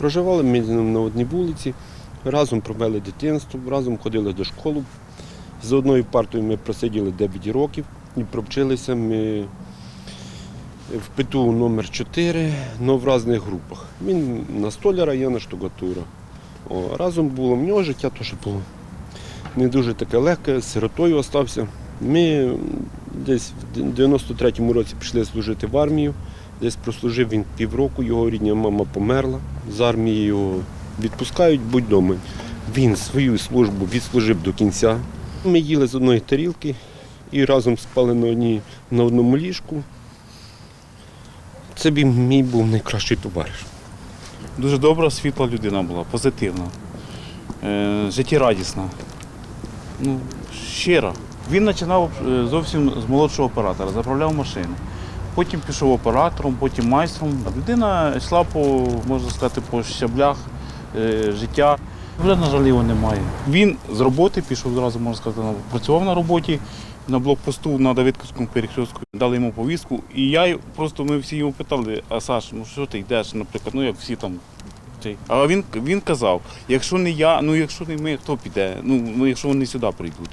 Проживали ми з на одній вулиці, разом провели дитинство, разом ходили до школи. За одною партою ми просиділи 9 років і провчилися ми в ПТУ номер 4 але в різних групах. Він на столяра, я на штукатура. О, разом було, в нього життя теж було не дуже таке легке, сиротою остався. Ми десь в 93-му році пішли служити в армію. Десь прослужив він півроку, його рідня мама померла. З армії його відпускають, будь дома. Він свою службу відслужив до кінця. Ми їли з одної тарілки і разом спали на, одній, на одному ліжку. Це мій був найкращий товариш. Дуже добра, світла людина була, позитивна, е, життєрадісна, ну, щира. Він починав е, зовсім з молодшого оператора, заправляв машини. Потім пішов оператором, потім майстром. Людина йшла по, можна сказати, по щаблях е, життя. Вже, на жаль, його немає. Він з роботи пішов одразу, можна сказати, на- працював на роботі на блокпосту на Давидківському перехрестку. Дали йому повістку. І я просто ми всі його питали, а Саш, ну що ти йдеш, наприклад, ну як всі там. цей». А він, він казав, якщо не я, ну якщо не ми, хто піде? Ну якщо вони сюди прийдуть.